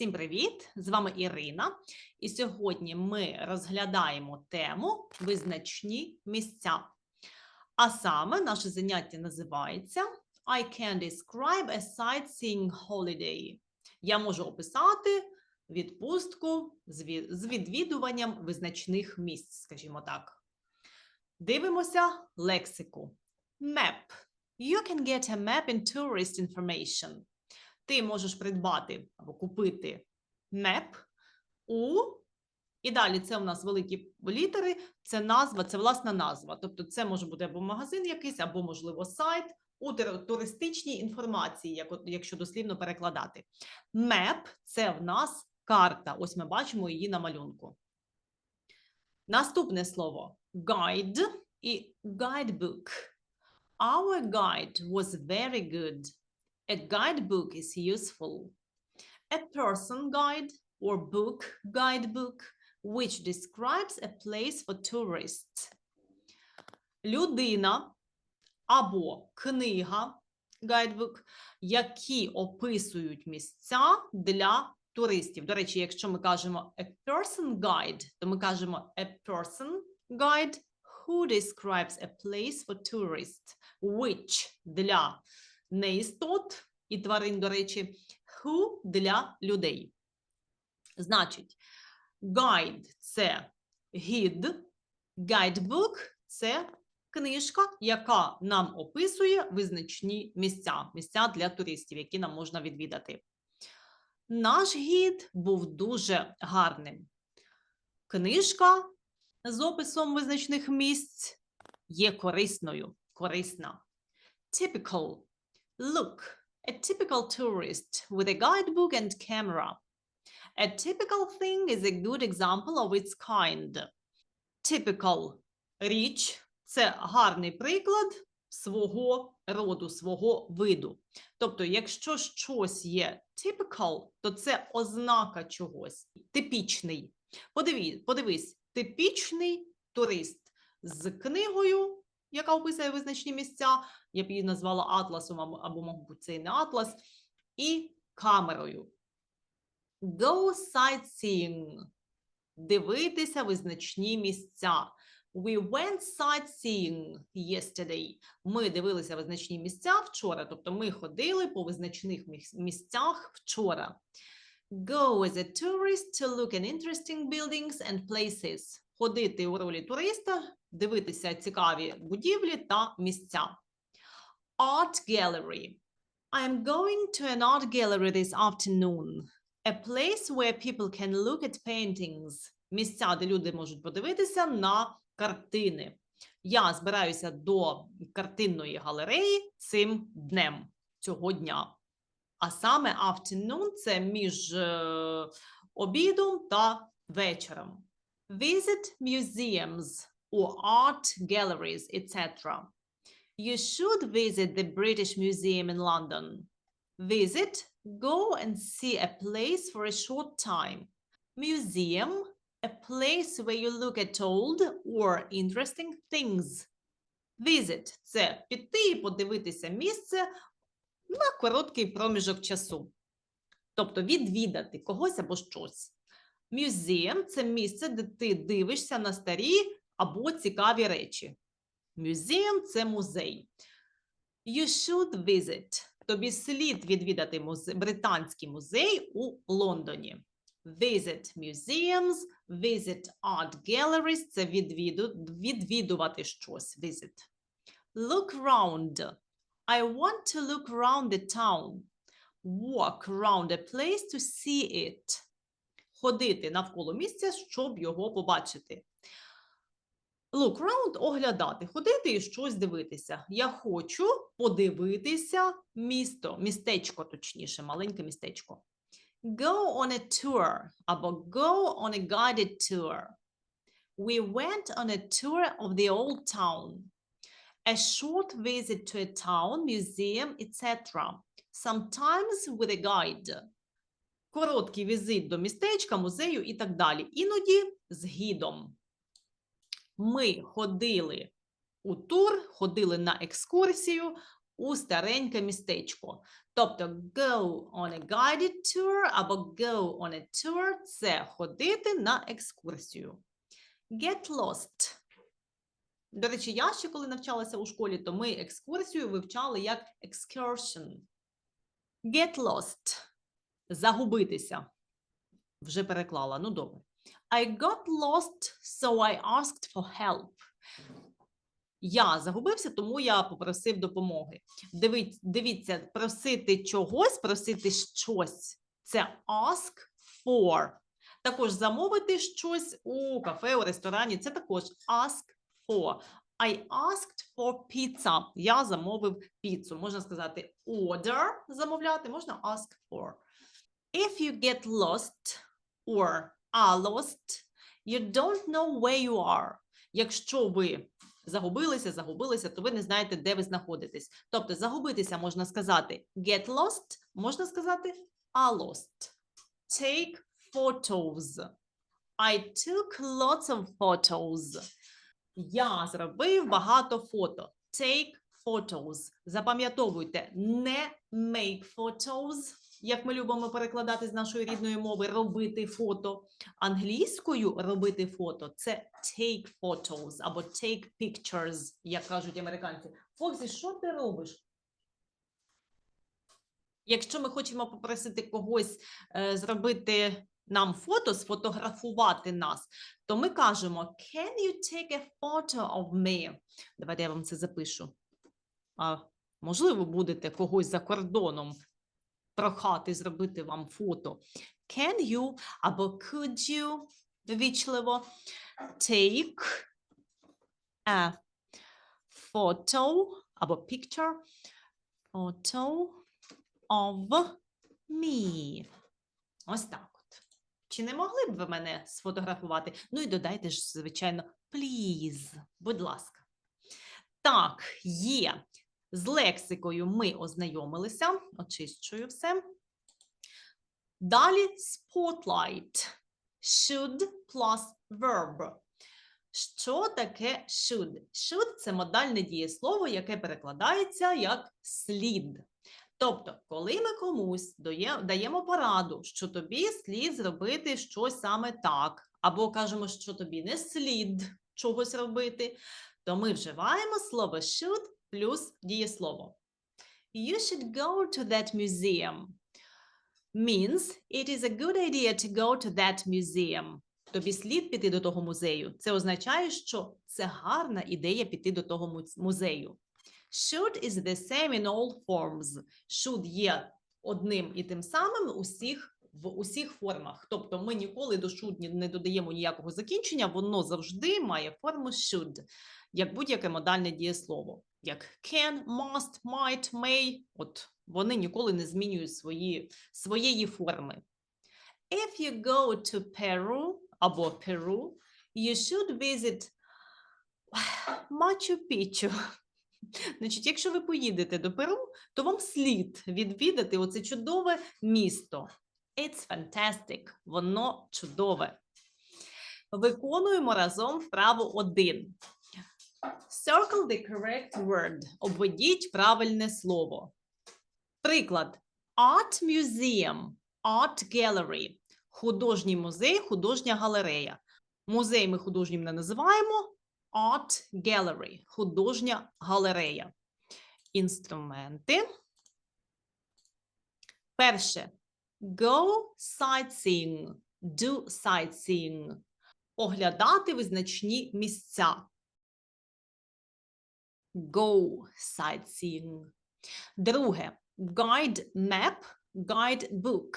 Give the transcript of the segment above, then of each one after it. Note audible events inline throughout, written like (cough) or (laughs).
Всім привіт! З вами Ірина. І сьогодні ми розглядаємо тему визначні місця. А саме наше заняття називається I can describe a sightseeing holiday. Я можу описати відпустку з відвідуванням визначних місць, скажімо так. Дивимося лексику. Map. You can get a map in tourist information ти можеш придбати або купити меп у. І далі це у нас великі літери, це назва, це власна назва. Тобто, це може бути або магазин якийсь, або, можливо, сайт у туристичній інформації, якщо дослівно перекладати. Меп це в нас карта. Ось ми бачимо її на малюнку. Наступне слово guide і guidebook. Our guide was very good. A guidebook is useful. A person guide or book guidebook, which describes a place for tourists. Людина або книга guidebook, які описують місця для туристів. До речі, якщо ми кажемо a person guide, то ми кажемо a person guide who describes a place for tourists, which для неістот і тварин, до речі, who для людей. Значить, guide – це гід, guidebook – це книжка, яка нам описує визначні місця, місця для туристів, які нам можна відвідати. Наш гід був дуже гарним. Книжка з описом визначних місць є корисною, корисна. Typical Look, a typical tourist with a guidebook and camera. A typical thing is a good example of its kind. Typical річ це гарний приклад свого роду, свого виду. Тобто, якщо щось є typical, то це ознака чогось. Типічний. Подивись, подивись, типічний турист з книгою, яка описує визначні місця, я б її назвала атласом або, мабуть, це і не атлас, і камерою. Go sightseeing. Дивитися визначні місця. We went sightseeing yesterday. Ми дивилися визначні місця вчора, тобто ми ходили по визначних місцях вчора. Go as a tourist to look at interesting buildings and places. Ходити у ролі туриста, дивитися цікаві будівлі та місця. Art gallery. I am going to an art gallery this afternoon. A place where people can look at paintings. Місця, де люди можуть подивитися на картини. Я збираюся до картинної галереї цим днем, цього дня. А саме afternoon – це між е, обідом та вечором. Visit museums or art galleries, etc. You should visit the British Museum in London. Visit, go and see a place for a short time. Museum, a place where you look at old or interesting things. Visit – це піти і подивитися місце на короткий проміжок часу. Тобто відвідати когось або щось. Museum – це місце, де ти дивишся на старі або цікаві речі. Museum – це музей. You should visit. Тобі слід відвідати музе... британський музей у Лондоні. Visit museums, visit art galleries – це відвіду... відвідувати щось. Visit. Look round. I want to look round the town. Walk round a place to see it. Ходити навколо місця, щоб його побачити. Look round – оглядати, ходити і щось дивитися. Я хочу подивитися місто, містечко, точніше, маленьке містечко. Go on a tour або go on a guided tour. We went on a tour of the old town. A short visit to a town, museum, etc. Sometimes with a guide. Короткий візит до містечка, музею і так далі. Іноді з гідом. Ми ходили у тур, ходили на екскурсію у стареньке містечко. Тобто go on a guided tour або go on a tour – це ходити на екскурсію. Get lost. До речі, я ще коли навчалася у школі, то ми екскурсію вивчали як excursion. Get lost. Загубитися. Вже переклала. Ну, добре. I got lost, so I asked for help. Я загубився, тому я попросив допомоги. Дивіться, дивіться, просити чогось, просити щось це ask for. Також замовити щось у кафе, у ресторані це також ask for. I asked for pizza. Я замовив піцу. Можна сказати order замовляти, можна ask for. If you get lost or are lost, you don't know where you are. Якщо ви загубилися, загубилися, то ви не знаєте, де ви знаходитесь. Тобто загубитися можна сказати get lost, можна сказати are lost. Take photos. I took lots of photos. Я зробив багато фото. Take photos. Запам'ятовуйте, не make photos, як ми любимо перекладати з нашої рідної мови, робити фото. Англійською робити фото це take photos або take pictures, як кажуть американці. Фоксі, що ти робиш? Якщо ми хочемо попросити когось е, зробити нам фото, сфотографувати нас, то ми кажемо Can you take a photo of me? Давайте я вам це запишу. А, можливо, будете когось за кордоном прохати зробити вам фото. Can you або could you ввічливо take a photo або picture photo of me. Ось так от. Чи не могли б ви мене сфотографувати? Ну і додайте ж, звичайно, please, будь ласка. Так, є. З лексикою ми ознайомилися. Очищую все. Далі spotlight. Should plus verb. Що таке should? Should – це модальне дієслово, яке перекладається як слід. Тобто, коли ми комусь даємо пораду, що тобі слід зробити щось саме так, або кажемо, що тобі не слід чогось робити, то ми вживаємо слово should плюс дієслово. You should go to that museum. Means it is a good idea to go to that museum. Тобі слід піти до того музею. Це означає, що це гарна ідея піти до того музею. Should is the same in all forms. Should є одним і тим самим усіх в усіх формах. Тобто ми ніколи до should не додаємо ніякого закінчення, воно завжди має форму should, як будь-яке модальне дієслово. Як can, must, might, may. От вони ніколи не змінюють свої, своєї форми. If you go to Peru або Peru, you should visit Machu Picchu. (laughs) Значить, якщо ви поїдете до Перу, то вам слід відвідати оце чудове місто. It's fantastic. Воно чудове. Виконуємо разом вправу 1. Circle the correct word. Обведіть правильне слово. Приклад. Art museum. Art gallery. Художній музей, художня галерея. Музей ми художнім не називаємо. Art gallery. Художня галерея. Інструменти. Перше. Go sightseeing. Do sightseeing. Оглядати визначні місця. Go sightseeing. Друге. Guide map, guide book.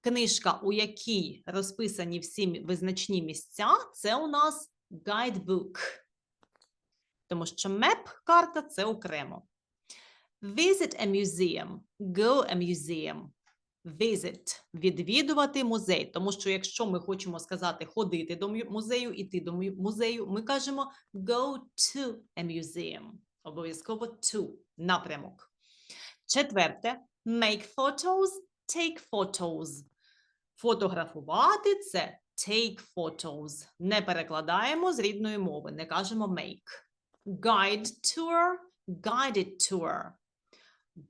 Книжка, у якій розписані всі визначні місця, це у нас guidebook. Тому що map – карта – це окремо. Visit a museum. Go a museum. Visit – відвідувати музей. Тому що якщо ми хочемо сказати ходити до музею, іти до музею, ми кажемо go to a museum. Обов'язково to – напрямок. Четверте. Make photos, take photos. Фотографувати – це take photos. Не перекладаємо з рідної мови, не кажемо make. Guide tour, guided tour.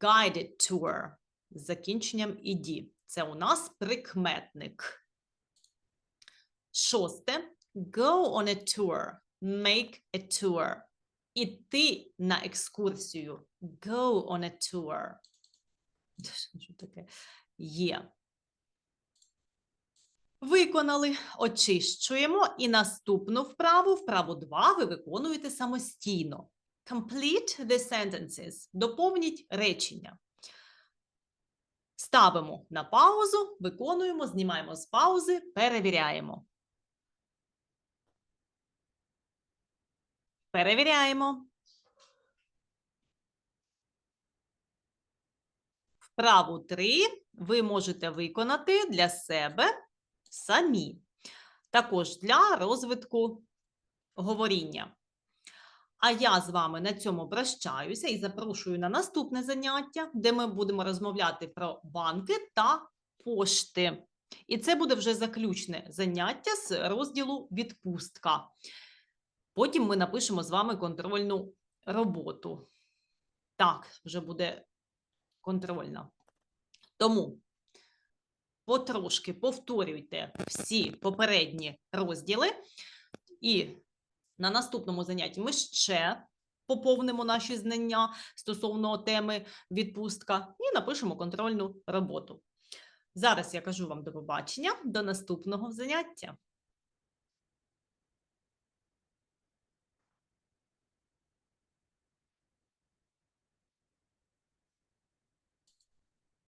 Guided tour. З закінченням «іді». Це у нас прикметник. Шосте. Go on a tour. Make a tour. Іти на екскурсію. Go on a tour. (laughs) Що таке? Є. Виконали, очищуємо. І наступну вправу, вправу 2, ви виконуєте самостійно. Complete the sentences. Доповніть речення. Ставимо на паузу, виконуємо, знімаємо з паузи, перевіряємо. Перевіряємо. Вправу 3 ви можете виконати для себе самі. Також для розвитку говоріння. А я з вами на цьому прощаюся і запрошую на наступне заняття, де ми будемо розмовляти про банки та пошти. І це буде вже заключне заняття з розділу відпустка. Потім ми напишемо з вами контрольну роботу. Так, вже буде контрольна. Тому потрошки повторюйте всі попередні розділи, і на наступному занятті ми ще поповнимо наші знання стосовно теми відпустка і напишемо контрольну роботу. Зараз я кажу вам до побачення, до наступного заняття.